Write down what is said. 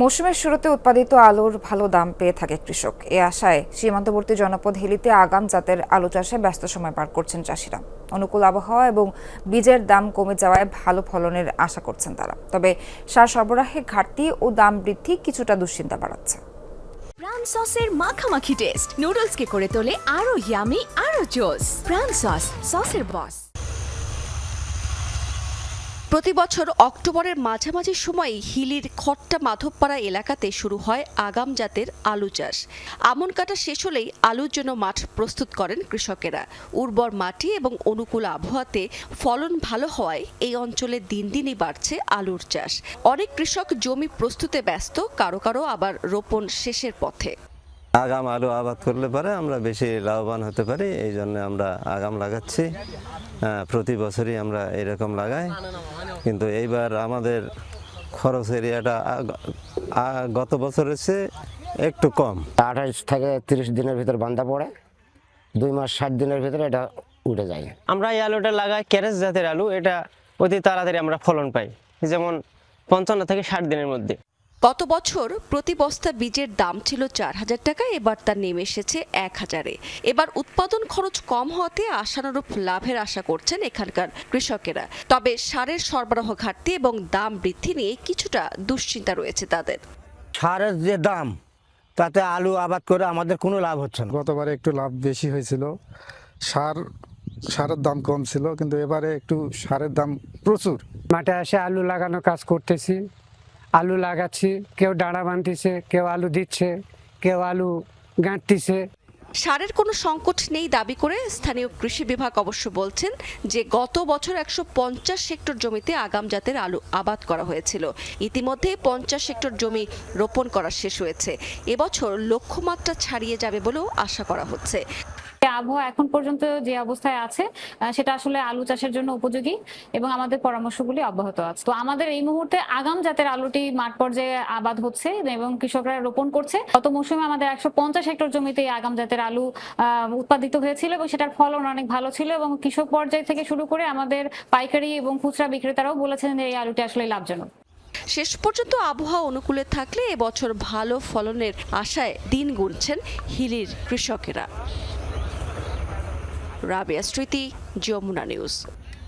মৌসুমের শুরুতে উৎপাদিত আলুর ভালো দাম পেয়ে থাকে কৃষক। এ আশায় সীমান্তবর্তী জনপদ হিলিতে আগাম জাতের আলু চাষে ব্যস্ত সময় পার করছেন চাষিরা। অনুকূল আবহাওয়া এবং বীজের দাম কমে যাওয়ায় ভালো ফলনের আশা করছেন তারা। তবে সার সরবরাহে ঘাটতি ও দাম বৃদ্ধি কিছুটা দুশ্চিন্তা বাড়াচ্ছে। প্রাণ সসের মাখামাখি টেস্ট নুডলসকে করে তোলে আরও ইয়ামি আরও জোস প্রাণ সস, সসের বস প্রতি বছর অক্টোবরের মাঝামাঝি সময়ে হিলির খট্টা মাধবপাড়া এলাকাতে শুরু হয় আগাম জাতের আলু চাষ। আমন কাটা শেষ হলেই আলুর জন্য মাঠ প্রস্তুত করেন কৃষকেরা। উর্বর মাটি এবং অনুকূল আবহাওয়াতে ফলন ভালো হওয়ায় এই অঞ্চলে দিন দিনই বাড়ছে আলুর চাষ। অনেক কৃষক জমি প্রস্তুতে ব্যস্ত, কারও কারও আবার রোপণ শেষের পথে। আগাম আলু আবাদ করলে পরে আমরা বেশি লাভবান হতে পারি এই জন্য আমরা আগাম লাগাচ্ছি। হ্যাঁ, প্রতি বছরই আমরা এরকম লাগাই। কিন্তু এইবার আমাদের খরচ এরিয়াটা গত বছরের চেয়ে একটু কম। আঠাশ থেকে তিরিশ দিনের ভিতর বান্ধা পড়ে দুই মাস ষাট দিনের ভিতরে এটা উঠে যায়। আমরা এই আলুটা লাগাই ক্যারেস জাতের আলু এটা অতি তাড়াতাড়ি আমরা ফলন পাই যেমন পঞ্চান্ন থেকে ষাট দিনের মধ্যে। গত বছর প্রতি বস্তা বীজের দাম ছিল চার হাজার টাকা এবার তা নেমে এসেছে এক হাজারে। এবার উৎপাদন খরচ কম হওয়াতে আশানুরূপ লাভের আশা করছেন এখানকার কৃষকেরা। তবে সারের সরবরাহ ঘাটতি এবং দাম বৃদ্ধি নিয়ে কিছুটা দুশ্চিন্তা রয়েছে তাদের। সারের যে দাম তাতে আলু আবাদ করে আমাদের কোনো লাভ হচ্ছে না। গতবারে একটু লাভ বেশি হয়েছিল। সার সারের দাম কম ছিল কিন্তু এবারে একটু সারের দাম প্রচুর। মাঠে এসে আলু লাগানোর কাজ করতেছি। আলু লাগাচ্ছি, কেউ ডাঁড়া বানতেছে কেউ আলু দিচ্ছে, কেউ আলু গাঁটতিছে। সারের কোনো সংকট নেই দাবি করে স্থানীয় কৃষি বিভাগ অবশ্য বলছেন যে গত বছর একশো পঞ্চাশ হেক্টর জমিতে আগাম জাতের আলু আবাদ করা হয়েছিল। ইতিমধ্যে পঞ্চাশ হেক্টর জমি রোপণ করা শেষ হয়েছে। এবছর লক্ষ্যমাত্রা ছাড়িয়ে যাবে বলেও আশা করা হচ্ছে। আবহাওয়া এখন পর্যন্ত যে অবস্থায় আছে সেটা আসলে আলু চাষের জন্য উপযোগী এবং আমাদের পরামর্শগুলি অব্যাহত আছে। তো আমাদের এই মুহূর্তে আগাম জাতের আলুটি মাঠ পর্যায়ে আবাদ হচ্ছে এবং কৃষকরা রোপণ করছে। গত মৌসুমে আমাদের একশো পঞ্চাশ হেক্টর জমিতে আগাম জাতের আলু উৎপাদিত হয়েছিল এবং সেটার ফলন অনেক ভালো ছিল এবং কৃষক পর্যায় থেকে শুরু করে আমাদের পাইকারি এবং খুচরা বিক্রেতারাও বলেছেন যে এই আলুটি আসলে লাভজনক। শেষ পর্যন্ত আবহাওয়া অনুকূলে থাকলে এবছর ভালো ফলনের আশায় দিন গুনছেন হিলির কৃষকেরা। রাবিয়া স্মৃতি যমুনা নিউজ।